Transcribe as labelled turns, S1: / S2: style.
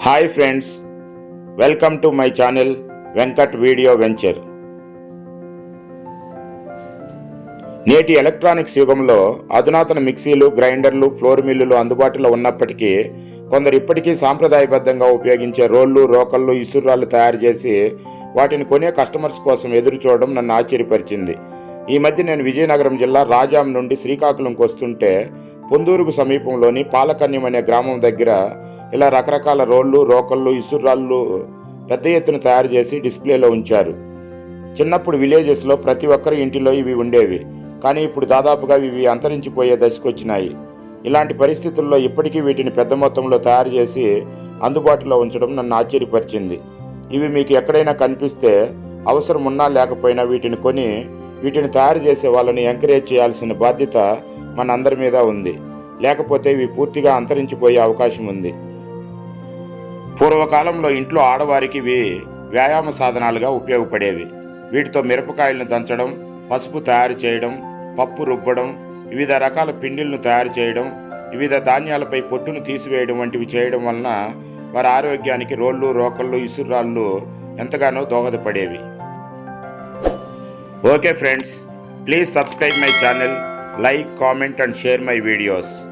S1: Hi friends welcome to my channel Venkat video venture నేటి electronics యుగంలో అధునాతన మిక్సీలు గ్రైండర్లు ఫ్లోర్ మిల్లులు అందుబాటులో ఉన్నప్పటికీ కొందరు ఇప్పటికీ సాంప్రదాయబద్ధంగా ఉపయోగించే రోళ్ళు రోకళ్ళు ఇసురాళ్ళు తయారు చేసి వాటిని కొనే కస్టమర్స్ కోసం ఎదురు చూడడం నన్ను ఆశ్చర్యపరిచింది. ఈ మధ్య నేను విజయనగరం జిల్లా రాజాం నుండి శ్రీకాకుళంకి వస్తుంటే పొందూరుకు సమీపంలోని పాలకన్యం అనే గ్రామం దగ్గర ఇలా రకరకాల రోళ్ళు రోకళ్ళు ఇసురాళ్ళు పెద్ద ఎత్తున తయారు చేసి డిస్ప్లేలో ఉంచారు. చిన్నప్పుడు విలేజెస్లో ప్రతి ఒక్కరి ఇంటిలో ఇవి ఉండేవి కానీ ఇప్పుడు దాదాపుగా ఇవి అంతరించిపోయే దశకొచ్చినాయి ఇలాంటి పరిస్థితుల్లో ఇప్పటికీ వీటిని పెద్ద మొత్తంలో తయారు చేసి అందుబాటులో ఉంచడం నన్ను ఆశ్చర్యపరిచింది. ఇవి మీకు ఎక్కడైనా కనిపిస్తే అవసరం ఉన్నా లేకపోయినా వీటిని కొని వీటిని తయారు చేసే వాళ్ళని ఎంకరేజ్ చేయాల్సిన బాధ్యత మనందరి మీద ఉంది. లేకపోతే ఇవి పూర్తిగా అంతరించిపోయే అవకాశం ఉంది. పూర్వకాలంలో ఇంట్లో ఆడవారికి ఇవి వ్యాయామ సాధనాలుగా ఉపయోగపడేవి. వీటితో మిరపకాయలను దంచడం పసుపు తయారు చేయడం పప్పు రుబ్బడం వివిధ రకాల పిండిలను తయారు చేయడం వివిధ ధాన్యాలపై పొట్టును తీసివేయడం వంటివి చేయడం వలన వారి ఆరోగ్యానికి రోళ్ళు రోకళ్ళు ఇసురాళ్ళు ఎంతగానో దోహదపడేవి. Okay friends please subscribe my channel. Like, comment and share my videos.